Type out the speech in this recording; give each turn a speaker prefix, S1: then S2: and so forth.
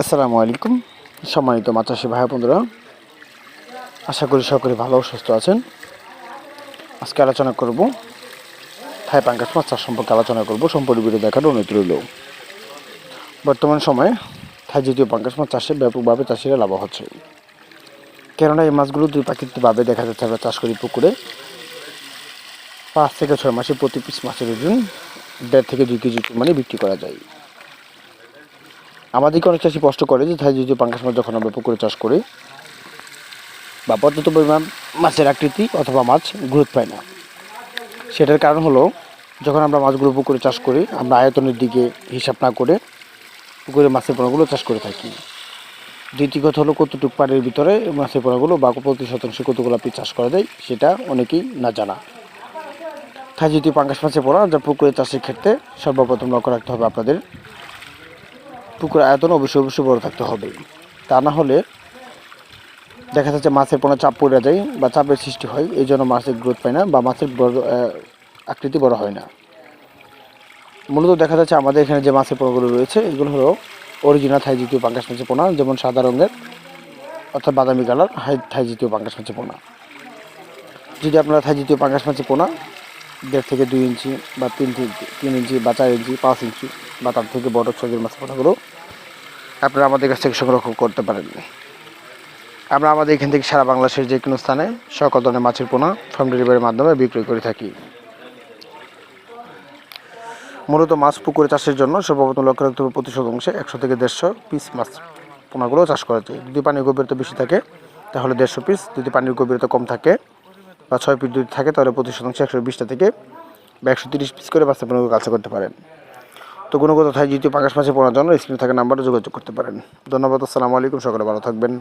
S1: আসসালামু আলাইকুম। সম্মানিত মাতাসী ভাই বন্ধুরা, আশা করি সকলে ভালো সুস্থ আছেন। আজকে আলোচনা করব, থাই পাঙ্কাশ মাছ চাষ সম্পর্কে আলোচনা করব, সম্পূর্ণ ভিডিও দেখার অনুরোধ রইল। বর্তমান সময়ে থাই জাতীয় পাঙ্কাশ মাছ চাষে ব্যাপকভাবে চাষিরা লাভ হচ্ছে। কেননা এই মাছগুলো দুই প্রাকৃতিকভাবে দেখা যাচ্ছে আমরা চাষ করি পুকুরে। পাঁচ থেকে ছয় মাসে প্রতি পিস মাছের ওজন দেড় থেকে দুই কেজি মানে বিক্রি করা যায়। আমাদেরকে অনেক চাষি কষ্ট করে যে থাই জাতীয় পাঙ্কাশ মাছ যখন আমরা পুকুরে চাষ করি, বা পর্যাপ্ত পরিমাণ মাছের আকৃতি অথবা মাছ গ্রোথ পায় না। সেটার কারণ হলো, যখন আমরা মাছগুলো পুকুরে চাষ করি, আমরা আয়তনের দিকে হিসাব না করে পুকুরে মাছের পোনাগুলো চাষ করে থাকি। দ্বিতীয় কথা হলো, কতটুকু পানির ভিতরে মাছের পোনাগুলো বা প্রতি শতাংশে কতগুলো পিস চাষ করা যায়, সেটা অনেকেই না জানা। থাই যদি পাঙ্কাশ মাছের পোনা যা পুকুরে চাষের ক্ষেত্রে সর্বপ্রথম লক্ষ্য রাখতে হবে আপনাদের পুকুর আয়তন অবশ্যই অবশ্যই বড় থাকতে হবে। তা না হলে দেখা যাচ্ছে মাছের কোনো চাপ পড়ে যায় বা চাপের সৃষ্টি হয় এই জন্য মাছের গ্রোথ পায় না বা মাছের বড় আকৃতি বড় হয় না। মূলত দেখা যাচ্ছে আমাদের এখানে যে মাছের পোনাগুলো রয়েছে, এগুলো হলো অরিজিনাল থাই জাতীয় পাঙ্কাশ মাছের পোনা, যেমন সাদা রঙের অর্থাৎ বাদামি কালার, হাই থাই জাতীয় পাঙ্কাশ মাছের পোনা। যদি আপনারা থাই জাতীয় পাঙ্কাশ মাছের পোনা দেড় থেকে দুই ইঞ্চি বা তিন ইঞ্চি তিন ইঞ্চি বা চার ইঞ্চি, পাঁচ ইঞ্চি বা তার থেকে বড় সাইজের মাছের পোনাগুলো আপনারা আমাদের কাছ থেকে সংরক্ষণ করতে পারেন। আমরা আমাদের এখান থেকে সারা বাংলাদেশের যে কোনো স্থানে সকল ধরনের মাছের পোনা হোম ডেলিভারির মাধ্যমে বিক্রয় করে থাকি। মূলত মাছ পুকুরে চাষের জন্য সর্বপ্রথম লক্ষ্য রাখতে হবে প্রতি শতাংশে একশো থেকে দেড়শো পিস মাছ পোনাগুলো চাষ করা যায় যদি পানির গভীরতা বেশি থাকে, তাহলে দেড়শো পিস যদি পানির গভীরতা কম থাকে বা ছয় পিস যদি থাকে, তাহলে প্রতি শতাংশ একশো বিশটা থেকে বা একশো তিরিশ পিস করে বাচ্চা পোনাগুলো কাজ করতে পারেন। তো কোনো কোথাও যদি পাকাশ মাছে পড়ার জন্য স্ক্রিনে থাকা নাম্বারে যোগাযোগ করতে পারেন। ধন্যবাদ, আসসালামু আলাইকুম, সকলে ভালো থাকবেন।